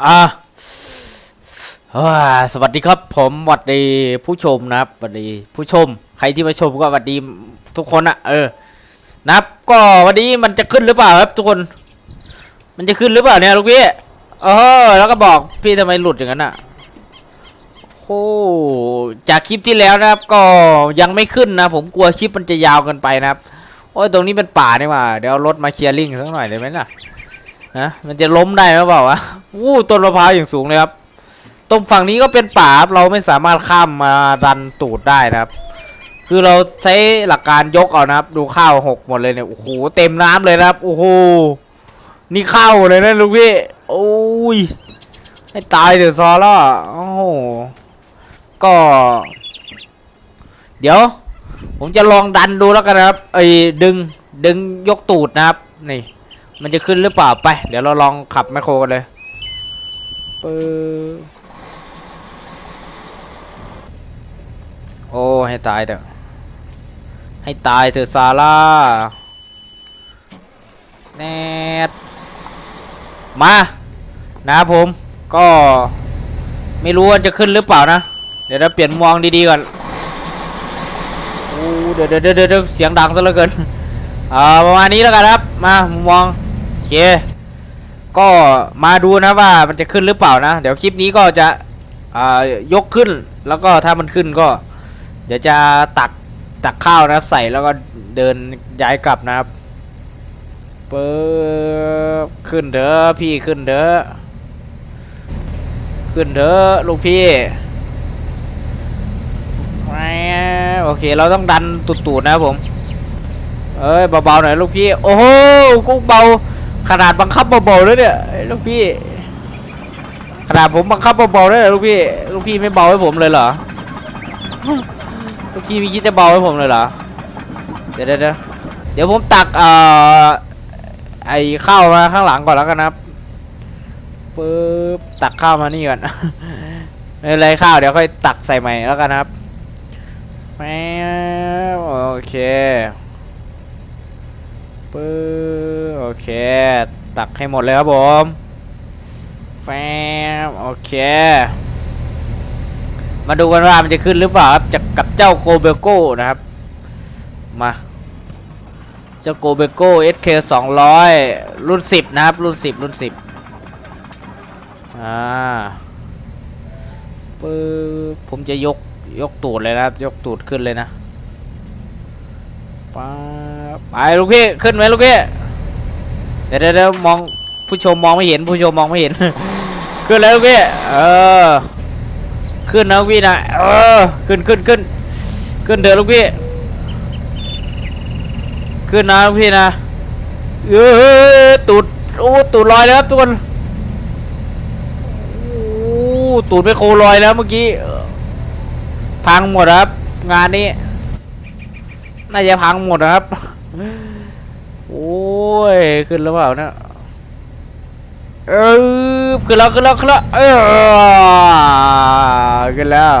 อ่าสวัสดีครับผมสวัสดีผู้ชมนะครับสวัสดีผู้ชม ใครที่มาชมก็สวัสดีทุกคนอะเออนะครับก็วันนี้มันจะขึ้นหรือเปล่าครับทุกคน มันจะขึ้นหรือเปล่าเนี่ยลูกพี่เออแล้วก็บอกพี่ทำไมหลุดอย่างนั้นอะโอ้จากคลิปที่แล้วนะครับ ก็ยังไม่ขึ้นนะ ผมกลัวคลิปมันจะยาวเกินไปนะครับ โอ้ยตรงนี้เป็นป่านี่หว่าเดี๋ยวรถมาเคลียร์ลิงสักหน่อยได้ไหมล่ะ นะมันจะล้มได้หรือเปล่าวะวู้ต้นมะพร้าวอย่างสูงเลยครับตรงฝั่งนี้ก็เป็นป่าครับเราไม่สามารถข้ามมาดันตูดได้นะครับ คือเราใช้หลักการยกเอานะครับ ดูข้าวหกหมดเลยเนี่ยโอ้โหเต็มน้ำเลยนะครับโอ้โหนี่ข้าวเลยนะลูกพี่โอ้ยให้ตายเถอะซอล่ะโอ้โหก็ เดี๋ยว ผมจะลองดันดูแล้วกันนะครับไอ้ดึงดึงยกตูดนะครับนี่ มันจะขึ้นหรือเปล่าไป เดี๋ยวเราลองขับแมคโครกันเลยปึ๊โอ้ให้ตายเถอะให้ตายเถอะซาร่าแนทมานะผมก็ไม่รู้ว่าจะขึ้นหรือเปล่านะ เดี๋ยวเราเปลี่ยนมองดีๆก่อนโอ้เดี๋ยวเดี๋ยวเดี๋ยวเสียงดังซะเหลือเกินอ่าประมาณนี้แล้วกันครับ มามุมมองอ เค ก็มาดูนะว่ามันจะขึ้นหรือเปล่านะ เดี๋ยวคลิปนี้ก็จะยกขึ้นแล้วก็ถ้ามันขึ้นก็ เดี๋ยวจะตักตักข้าวนะครับใส่แล้วก็เดินย้ายกลับนะครับเปิบขึ้นเถอะพี่ขึ้นเถอะขึ้นเถอะลูกพี่แหมโอเคเราต้องดันตุดๆนะครับผม เอ้ยเบาๆหน่อยลูกพี่ โอ้โหกูเบา ขนาดบังคับเบาๆเลยเนี่ยลูกพี่ ขนาดผมบังคับเบาๆเลยลูกพี่ ลูกพี่ไม่เบาให้ผมเลยเหรอ ลูกพี่ไม่คิดจะเบาให้ผมเลยเหรอ เดี๋ยวเดี๋ยวเดี๋ยวผมตักเอ่อไอ้ข้าวมาข้างหลังก่อนแล้วกันนะครับปึ๊บตักข้าวมานี่ก่อนไม่เป็นไรข้าวเดี๋ยวค่อยตักใส่ใหม่แล้วกันครับแมโอเคปึ๊บ โอเค ตักให้หมดเลยครับผมแฟมโอเค มาดูกันว่ามันจะขึ้นหรือเปล่าครับจากกับเจ้าโกเบโก้นะครับ มา เจ้าโกเบโก้ SK 200 รุ่น 10 นะครับ รุ่น 10 รุ่น 10 อ่าปึ๊บผมจะยกยกตูดเลยนะครับ ยกตูดขึ้นเลยนะไปลูกพี่ ขึ้นไหมลูกพี่ ดี๋ยวเดี๋ยวเดี๋ยวมองผู้ชมมองไม่เห็นผู้ชมมองไม่เห็น ขึ้นแล้วพี่เออขึ้นนะลูกพี่นะเออขึ้นขึ้นขึ้นขึ้นเถอะลูกพี่ขึ้นนะลูกพี่นะเออตูดโอ้ตูดลอยแล้วครับทุกคนโอ้ตูดไปโคลอยแล้วเมื่อกี้พังหมดครับ งานนี้น่าจะพังหมดครับ ยขึ้นแล้วเปล่านี่ยเออขึ้นแล้วขึ้นแล้วขึ้นแล้วเออขึ้นแล้ว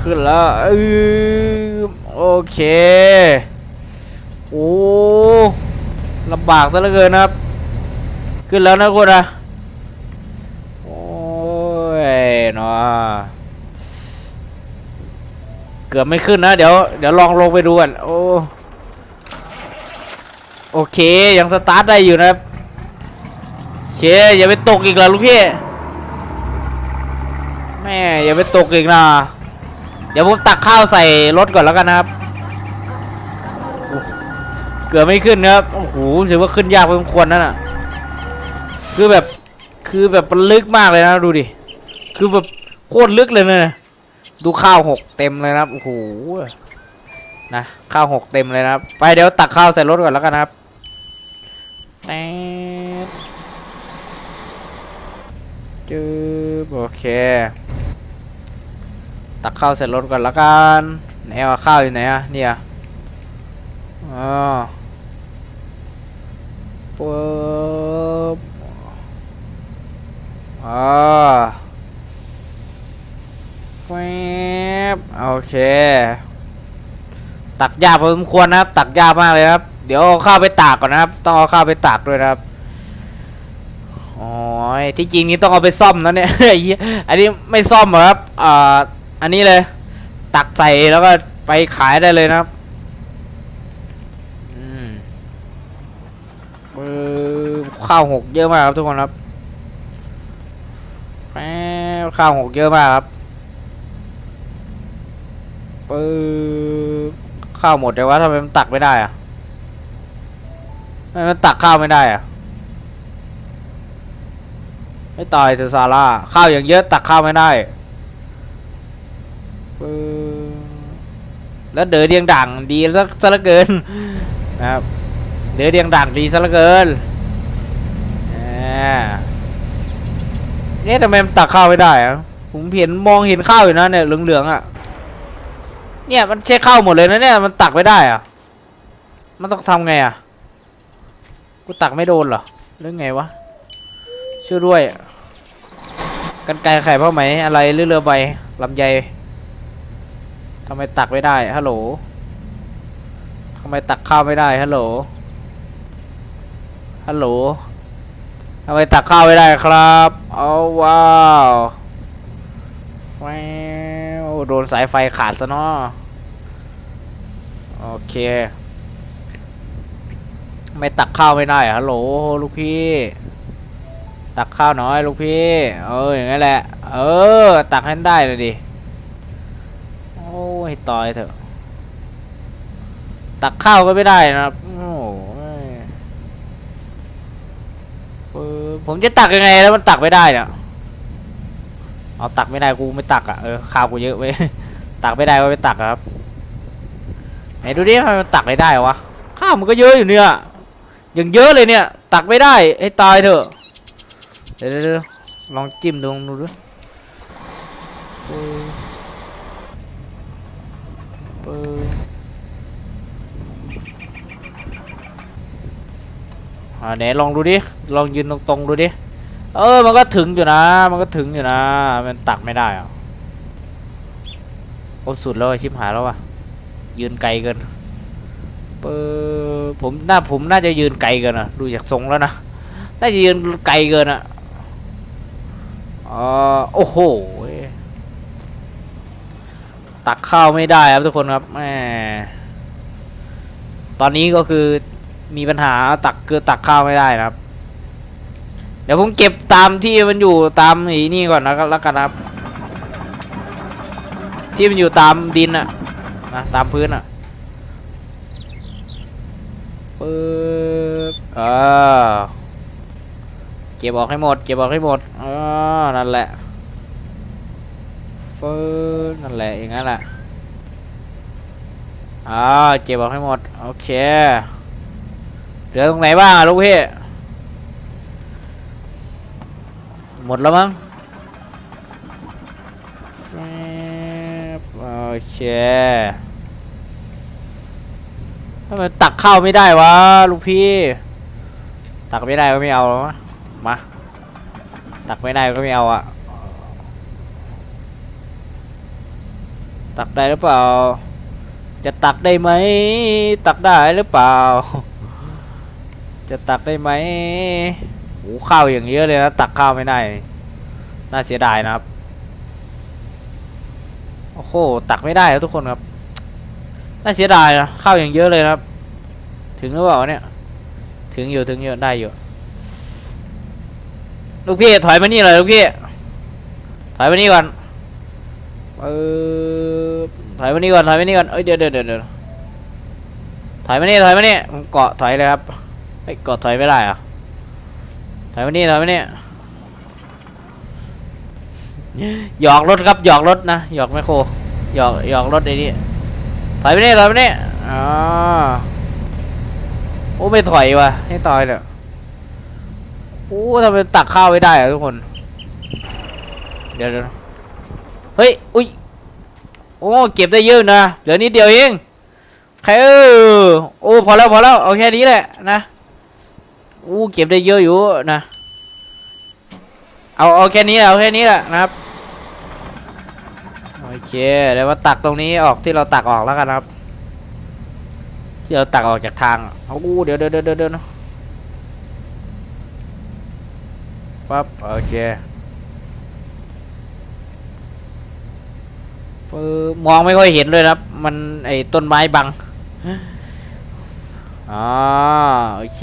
ขึ้นแล้วเออโอเคโอ้ลำบากซะเหลือเกินนะครับ ขึ้นแล้วนะคุณนะโอ้ยเนาะเกือบไม่ขึ้นนะ เดี๋ยวเดี๋ยวลองลงไปดูกันโอ้ โอเคยังสตาร์ทได้อยู่นะครับโอเคอย่าไปตกอีกแล้วลูกพี่แม่อย่าไปตกอีกนะเดี๋ยวผมตักข้าวใส่รถก่อนแล้วกันนะครับ เกือบไม่ขึ้นครับโอ้โหถือว่าขึ้นยากพอสมควรนั่นน่ะ คือแบบคือแบบมันลึกมากเลยนะดูดิคือแบบโคตรลึกเลยนะดูข้าวหกเต็มเลยนะครับโอ้โหนะข้าวหกเต็มเลยนะครับ ไปเดี๋ยวตักข้าวใส่รถก่อนแล้วกันนะครับ แป๊บจืบโอเค ตักข้าวใส่รถก่อนล้วกันไหนวะข้าวอยู่ไหนอะเนี่ยอ๋อปุ๊บอ๋อแฟบโอเค ตักยาพอสมควรนะครับ ตักยามากเลยครับ เดี๋ยวเอาข้าวไปตากก่อนนะครับ ต้องเอาข้าวไปตากด้วยนะครับโอ๋อที่จริงนี่ต้องเอาไปซ่อมนะเนี่ย อันนี้ไม่ซ่อมหรอครับอ่าอันนี้เลย ตักใส่แล้วก็ไปขายได้เลยนะครับอืมเออข้าวหกเยอะมากครับทุกคนครับแข้าวหกเยอะมากครับปื๊บข้าวหมดแต่ว่าทำไมมันตักไม่ได้อะ มันตักข้าวไม่ได้อะไม่ตายเธอซาร่าข้าวอย่างเยอะตักข้าวไม่ได้ปึ๊บแล้วเดือเดียงด่างดีซะซะเหลือเกินนะครับเดือเดียงด่างดีซะเหลือเกินเนี่ยทำไมมันตักข้าวไม่ได้อะผมเห็นมองเห็นข้าวอยู่นะเนี่ยเหลืองๆอะเนี่ยมันใช่ข้าวหมดเลยนะเนี่ยมันตักไม่ได้อะมันต้องทำไงอะ กูตักไม่โดนเหรอหรือไงวะช่วยด้วยกันไกรไข่ผ้าไหมอะไรเรือเรือใบลำไยทำไมตักไม่ได้ฮัลโหลทำไมตักข้าวไม่ได้ฮัลโหลฮัลโหลทำไมตักข้าวไม่ได้ครับเอาว้าวแววโดนสายไฟขาดซะเนาะโอเค ไม่ตักข้าวไม่ได้ฮัลโหลลูกพี่ ตักข้าวหน่อยลูกพี่ เอออย่างนั้นแหละ เออ ตักให้ได้เลยดิ โอ้ยต่อยเถอะ ตักข้าวก็ไม่ได้นะครับโอ้ยเออผมจะตักยังไงแล้วมันตักไม่ได้เนี่ยเอาตักไม่ได้กูไม่ตักอะเออข้าวกูเยอะไปตักไม่ได้ก็ไม่ตักครับไหนดูดิมันตักไม่ได้วะข้าวมันก็เยอะอยู่เนี่ย ย่างเยอะเลยเนี่ย ตักไม่ได้ให้ตายเถอะ เดี๋ยวลองจิ้มดูลองดูด้วยปึ๊บปึ๊บอ่าไหนลองดูดิ ลองยืนตรงๆดูดิ เออ มันก็ถึงอยู่นะ มันก็ถึงอยู่นะ มันตักไม่ได้อะโอ้สุดแล้วชิบหายแล้วอะยืนไกลเกินเอ อผมน่าผมน่าจะยืนไกลเกินอะดูจากทรงแล้วนะน่าจะยืนไกลเกินอะออโอ้โหตักข้าวไม่ได้ครับทุกคนครับแหมตอนนี้ก็คือมีปัญหาตักคือตักข้าวไม่ได้นะครับ เดี๋ยวผมเก็บตามที่มันอยู่ตามไอ้นี่ก่อนนะครับแล้วกันครับ ที่มันอยู่ตามดินอะนะตามพื้นอะ ปึ๊บอ่าเก็บออกให้หมด เก็บออกให้หมดอ่านั่นแหละฟื้นนั่นแหละอย่างนั้นแหละอ่าเก็บออกให้หมด โอเค เหลือตรงไหนบ้างลูกพี่หมดแล้วมั้งโอเค ทำไมตักข้าวไม่ได้วะลูกพี่ ตักไม่ได้ก็ไม่เอาแล้วมะมา ตักไม่ได้ก็ไม่เอาอะตักได้หรือเปล่า จะตักได้ไหม ตักได้หรือเปล่า จะตักได้ไหมโอ้ข้าวอย่างเยอะเลยนะตักข้าวไม่ได้ น่าเสียดายนะครับ โอ้โห ตักไม่ได้ครับทุกคนครับ น่าเสียดายนะเข้าอย่างเยอะเลยครับ ถึงหรือเปล่าเนี่ย ถึงอยู่ถึงอยู่ได้อยู่ ลูกพี่ถอยมานี่เลยลูกพี่ ถอยมานี่ก่อนเออถอยมานี่ก่อนถอยมานี่ก่อนเอ้ยเดี๋ยวเดี๋ยวเดี๋ยวถอยมานี่ถอยมานี่ผมเกาะถอยเลยครับเฮ้เกาะถอยไม่ได้อะถอยมานี่ถอยมานี่หยอกรถครับหยอกรถนะหยอกแมคโครหยอกหยอกรถไอ้นี่ ถอยมานี่ถอยมานี่อ๋อโอ้ไม่ถอยว่ะให้ต่อยเถอะโอ้ทำไมตักข้าวไม่ได้อะทุกคนเดี๋ยวเดี๋ยวเฮ้ย อุ้ย โอ้ เก็บได้เยอะนะ เหลือนิดเดียวเองใครเออโอ้ พอแล้ว พอแล้ว เอาแค่นี้แหละนะโอ้เก็บได้เยอะอยู่นะ เอา เอาแค่นี้แหละเอาแค่นี้แหละนะครับโอ เคเดี๋ยวมาตักตรงนี้ออกที่เราตักออกแล้วกันครับ ที่เราตักออกจากทางโอ้เดี๋ยวเดี๋ยวเดี๋ยวเดี๋ยวปั๊บโอเคมองไม่ค่อยเห็นเลยครับ มันไอ้ต้นไม้บังอ๋อโอเค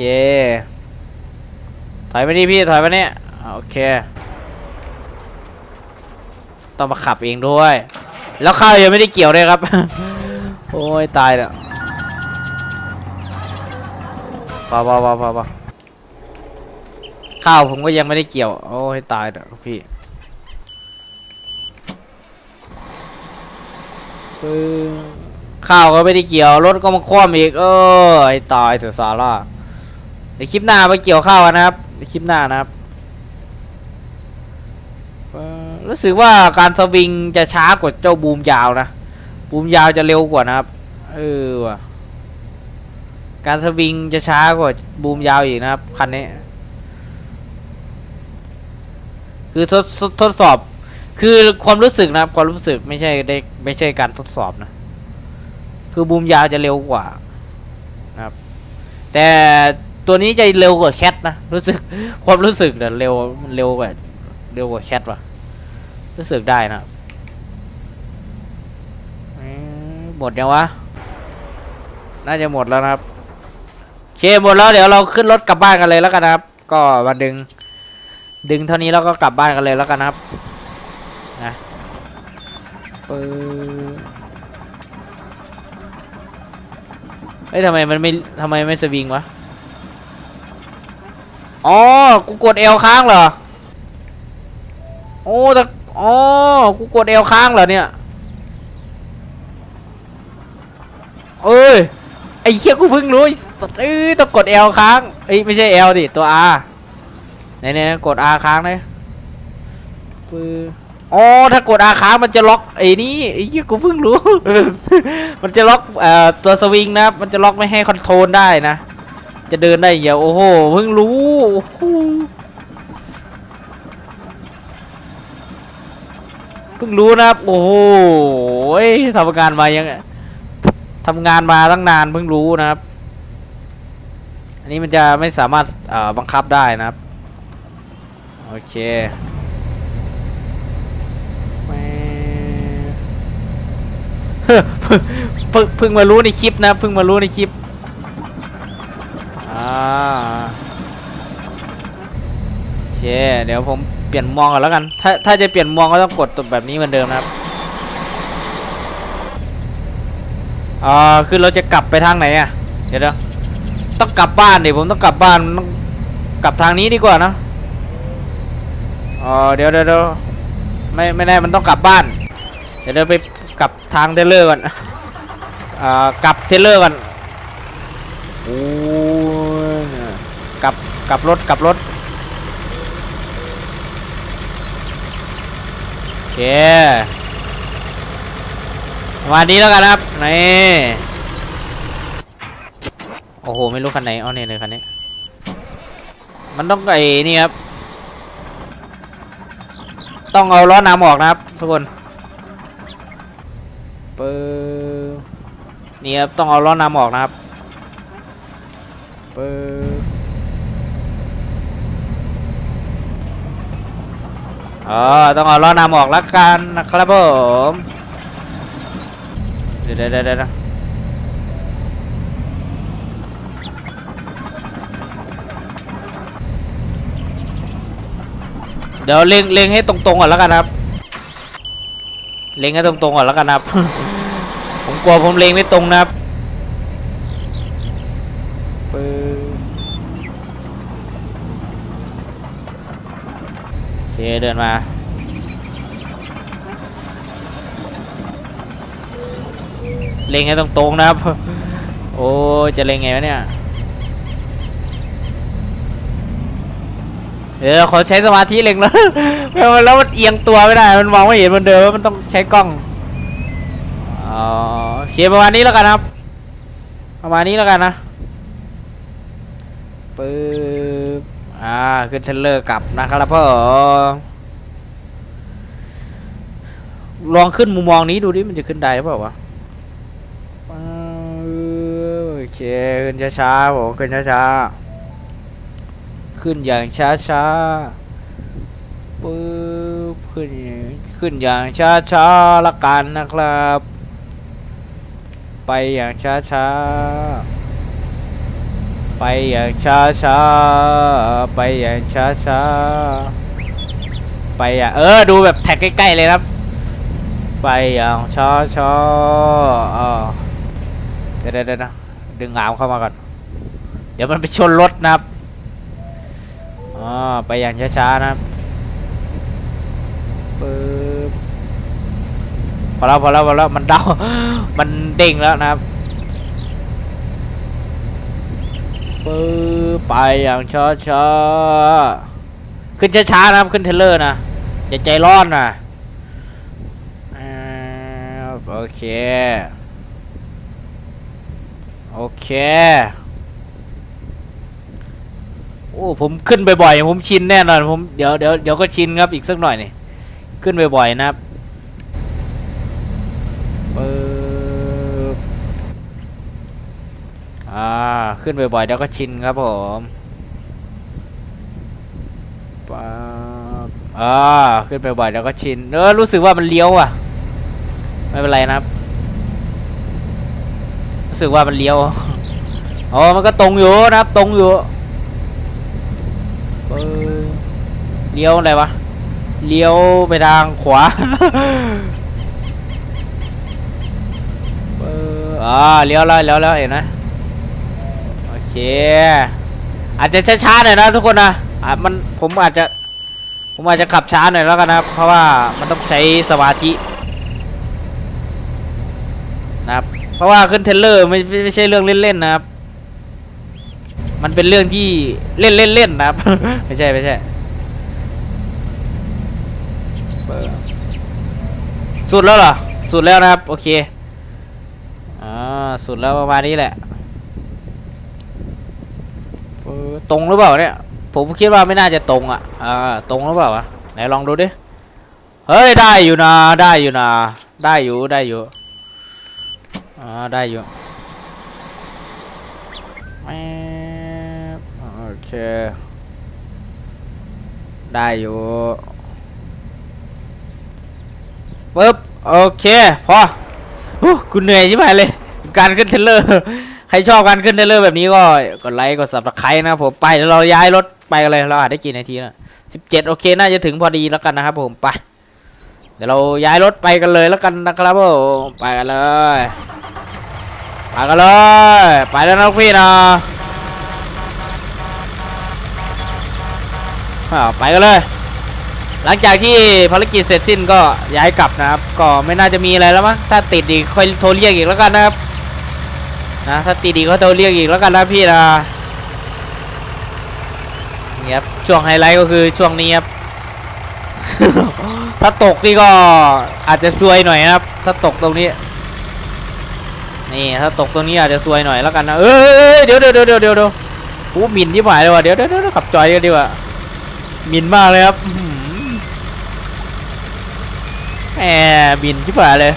ถอยไปนี่พี่ถอยไปนี่โอเค ต้องมาขับเองด้วย แล้วข้าวยังไม่ได้เกี่ยวเลยครับ โอ้ยตายแล้วพอพอพอพอพอข้าวผมก็ยังไม่ได้เกี่ยว โอ้ยตายแล้วพี่ปึ้งข้าวก็ไม่ได้เกี่ยว รถก็มาคว่ำอีก เออไอ้ตายเถอะซาร่าเดี๋ยวคลิปหน้าไปเกี่ยวข้าวนะครับเดี๋ยวคลิปหน้านะครับ รู้สึกว่าการสวิงจะช้ากว่าเจ้าบูมยาวนะ บูมยาวจะเร็วกว่านะครับ เออว่ะ การสวิงจะช้ากว่าบูมยาวอีกนะครับ คันนี้ คือทดทดทดสอบ คือความรู้สึกนะครับ ความรู้สึกไม่ใช่ได้ไม่ใช่การทดสอบนะ คือบูมยาวจะเร็วกว่านะครับ แต่ตัวนี้จะเร็วกว่าแคทนะ รู้สึกความรู้สึกเนี่ยเร็วเร็วกว่าเร็วกว่าแคทว่ะ รู้สึกได้นะหมดยังวะ น่าจะหมดแล้วนะครับโอเคหมดแล้วเดี๋ยวเราขึ้นรถกลับบ้านกันเลยแล้วกันนะครับ ก็มาดึง ดึงเท่านี้แล้วก็กลับบ้านกันเลยแล้วกันนะครับนะปึ๊บเฮ้ยทำไมมันไม่ทำไมไม่สวิงวะ อ๋อ กูกดเอลค้างเหรอ โอ้แต่ อ๋อ กูกดเอลค้างเหรอเนี่ย เอ้ย ไอ้เหี้ยกูเพิ่งรู้สัตว์เอ้ยต้องกด L ค้างเอ้ยไม่ใช่ L ดิ ตัว R ไหนๆกด R ค้างเลยปื้ออ๋อถ้ากด R ค้างมันจะล็อกไอ้นี่ไอ้เหี้ยกูเพิ่งรู้ มันจะล็อกเอ่อตัวสวิงนะ มันจะล็อกไม่ให้คอนโทรลได้นะ จะเดินได้เดียวโอ้โหเพิ่งรู้โอ้โหเพิ่งรู้นะครับ โอ้โหทำงานมายังทำงานมาตั้งนานเพิ่งรู้นะครับ อันนี้มันจะไม่สามารถบังคับได้นะครับ โอเคแหม่เพิ่งเพิ่งมารู้ในคลิปนะเพิ่งมารู้ในคลิปอ่าโอเคเดี๋ยวผม เปลี่ยนมองก่อนแล้วกัน ถ้าถ้าจะเปลี่ยนมองก็ต้องกดตัวแบบนี้เหมือนเดิมนะครับอ่าคือเราจะกลับไปทางไหนอะเดี๋ยวต้องกลับบ้านดิผมต้องกลับบ้านต้องกลับทางนี้ดีกว่านะอ๋อเดี๋ยวเดี๋ยวไม่ไม่แน่มันต้องกลับบ้าน เดี๋ยวเดี๋ยวไปกลับทางเทเลอร์ก่อนอ่ากลับเทเลอร์ก่อนโอ้ยกลับกลับรถกลับรถโอ เคประมาณนี้แล้วกันครับ นี่โอ้โห ไม่รู้คันไหนเอาเนี่ยเลยคันนี้ มันต้องไอ้นี่ครับ ต้องเอาล้อน้ำออกนะครับทุกคนเปิดนี่ครับ ต้องเอาล้อน้ำออกนะครับเปิด อ๋อต้องเอาล้อนำออกแล้วกันนะครับผมเดี๋ยวเดี๋ยวเดี๋ยวเดี๋ยวเล็งเล็งให้ตรงๆก่อนแล้วกันครับ เล็งให้ตรงๆก่อนแล้วกันครับ ผมกลัวผมเล็งไม่ตรงนะครับปึ๊บโอ เดินมาเล็งให้ตรงๆนะครับ โอ้จะเล็งไงวะเนี่ย เดี๋ยวขอใช้สมาธิเล็งแล้วแล้วมันเอียงตัวไม่ได้ มันมองไม่เห็นมันเดิมมันต้องใช้กล้องอ๋อโอเคประมาณนี้แล้วกันครับ ประมาณนี้แล้วกันนะปึ๊บอ่า ขึ้นเทเลอร์กลับนะครับพ่อลองขึ้นมุมมองนี้ดูดิมันจะขึ้นได้หรือเปล่าวะโอเคขึ้นช้าๆผมขึ้นช้าๆขึ้นอย่างช้าปึ๊บขึ้นขึ้นอย่างช้าชาๆละกันนะครับ ไปอย่างชาช้าๆ ไปอย่างช้าช้าไปอย่างช้าช้าไปอย่างเออดูแบบแท็กใกล้ๆเลยครับ ไปอย่างช้าช้าเดี๋ยวเดี๋ยวนะดึงหามเข้ามาก่อน เดี๋ยวมันไปชนรถนะครับอ๋อไปอย่างช้าๆนะครับปึ๊บพอแล้วพอแล้วพอแล้วมันเดามันเด้งแล้วนะครับ ปึ๊บไปอย่างช้าๆขึ้นช้าๆนะครับขึ้นเทเลอร์นะอย่าใจร้อนนะอ่าโอเค โอเค โอ้ผมขึ้นบ่อยๆผมชินแน่นอนผมเดี๋ยวเดี๋ยวเดี๋ยวก็ชินครับอีกสักหน่อยนี่ขึ้นบ่อยๆนะครับปึ๊บ อ่า ขึ้นบ่อยๆเดี๋ยวก็ชินครับผมปั๊บอ่า ขึ้นบ่อยๆเดี๋ยวก็ชิน เออ รู้สึกว่ามันเลี้ยวอะ ไม่เป็นไรนะครับ รู้สึกว่ามันเลี้ยว อ๋อ มันก็ตรงอยู่นะครับ ตรงอยู่เลี้ยวอะไรวะ เลี้ยวไปทางขวาอ่าเลี้ยวแล้วเลี้ยวแล้วเห็นไหม เค อาจจะช้าๆหน่อยนะทุกคนนะอะมันผมอาจจะผมอาจจะขับช้าหน่อยแล้วกันนะครับ เพราะว่ามันต้องใช้สมาธินะครับ เพราะว่าขึ้นเทเลอร์ไม่ไม่ใช่เรื่องเล่นๆนะครับ มันเป็นเรื่องที่เล่นเล่นเล่นนะครับ ไม่ใช่ไม่ใช่สุดแล้วเหรอ สุดแล้วนะครับ โอเค อ่า สุดแล้วประมาณนี้แหละเออ ตรงหรือเปล่าเนี่ย ผมคิดว่าไม่น่าจะตรงอะอ่าตรงหรือเปล่าวะไหนลองดูดิเฮ้ยได้อยู่นะได้อยู่นะได้อยู่ได้อยู่อ่าได้อยู่แมโอเคได้อยู่ปึ๊บโอเคพออู้กูเหนื่อยใช่ไหมเลย การขึ้นเทเลอร์ ใครชอบการขึ้นเรลเลอร์แบบนี้ก็กดไลค์กดสับตะไคร้นะผมไปเดี๋ยวเราย้ายรถไปกันเลยเราอาจได้กี่นาทีนะสิบเจ็ดโอเคน่าจะถึงพอดีแล้วกันนะครับผมไปเดี๋ยวเราย้ายรถไปกันเลยแล้วกันนะครับผมไปกันเลยไปกันเลยไปแล้วนะพี่นะไปกันเลย หลังจากที่ภารกิจเสร็จสิ้นก็ย้ายกลับนะครับ ก็ไม่น่าจะมีอะไรแล้วมั้งถ้าติดอีกค่อยโทรเรียกอีกแล้วกันนะครับ นะถ้าติดอีกก็โทรเรียกอีกแล้วกันนะพี่นะเนี่ยครับช่วงไฮไลท์ก็คือช่วงนี้ครับ ถ้าตกนี่ก็อาจจะซวยหน่อยนะครับ ถ้าตกตรงนี้ นี่ถ้าตกตรงนี้อาจจะซวยหน่อยแล้วกันนะ เอ้ยเดี๋ยวเดี๋ยวเดี๋ยวเดี๋ยวเดี๋ยวโอ้หมินที่หมายเลยว่ะเดี๋ยวเดี๋ยวขับจอยกันดีกว่าหมินมากเลยครับเอหือแหมหมินที่หมายเลย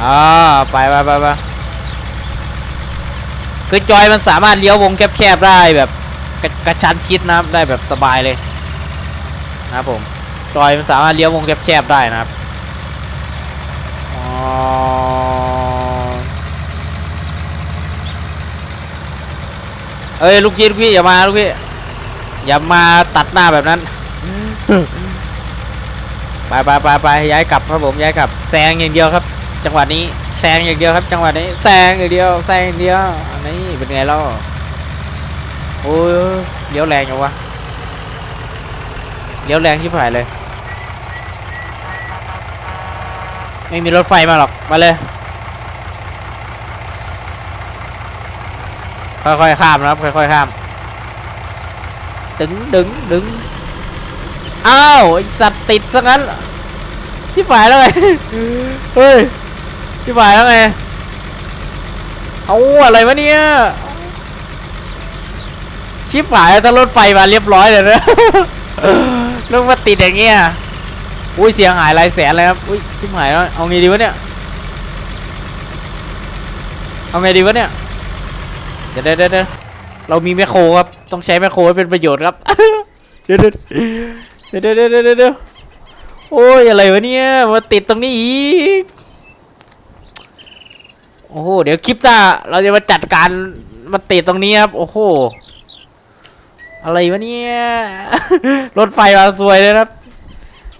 อ่าไปไปไปไป คือจอยมันสามารถเลี้ยววงแคบๆได้แบบกระกระชั้นชิดนะครับได้แบบสบายเลยนะครับผมจอยมันสามารถเลี้ยววงแคบๆได้นะครับเอ้ยลูกพี่ลูกพี่อย่ามาลูกพี่อย่ามาตัดหน้าแบบนั้นไปไปไปไปย้ายกลับครับผมย้ายกลับแซงอย่างเดียวครับ จังหวะนี้ แซงอย่างเดียวครับจังหวะนี้แซงอย่างเดียวแซงอย่างเดียวอันนี้เป็นไงล่ะโอ้ยเลี้ยวแรงจังวะเลี้ยวแรงที่ผ่ายเลย ไม่มีรถไฟมาหรอกมาเลยค่อยๆข้ามนะครับค่อยๆข้ามดึงดึงดึงอ้าวไอสัตว์ติดซะงั้นชิบหายแล้วไงเฮ้ย ชิบหายแล้วไง เอาอะไรวะเนี่ย ชิบหายแล้วถ้ารถไฟมาเรียบร้อยเลยนะแล้วมาติดอย่างเงี้ย อุ้ยเสียงหายหลายแสนเลยครับ อุ้ยชิบหายแล้ว เอาไงดีวะเนี่ย เอาไงดีวะเนี่ย เดี๋ยวเดี๋ยวเดี๋ยวเรามีแมคโครครับ ต้องใช้แมคโครให้เป็นประโยชน์ครับ เดี๋ยวเดี๋ยวเดี๋ยวเดี๋ยวเดี๋ยวเดี๋ยวเดี๋ยวโอ้ยอะไรวะเนี่ย มาติดตรงนี้อีก โอ้โห เดี๋ยวคลิปหน้า เราจะมาจัดการมาติดตรงนี้ครับ โอ้โห อะไรวะเนี่ย รถไฟมาสวยเลยครับ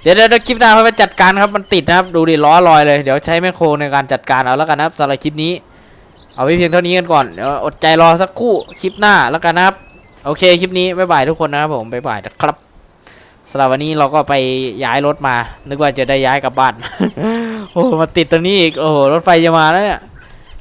เดี๋ยวเดี๋ยวเดี๋ยวคลิปหน้าเขาไปจัดการครับ มันติดนะครับ ดูดิล้อลอยเลย เดี๋ยวใช้แมคโครในการจัดการเอาแล้วกันนะครับสำหรับคลิปนี้ เอาไว้เพียงเท่านี้กันก่อน เดี๋ยวอดใจรอสักครู่คลิปหน้าแล้วกันนะครับ โอเคคลิปนี้บ๊ายบายทุกคนนะครับผมบ๊ายบายนะครับสำหรับวันนี้เราก็ไปย้ายรถมา นึกว่าจะได้ย้ายกลับบ้าน โอ้มาติดตรงนี้อีก โอ้รถไฟจะมาแล้วเนี่ย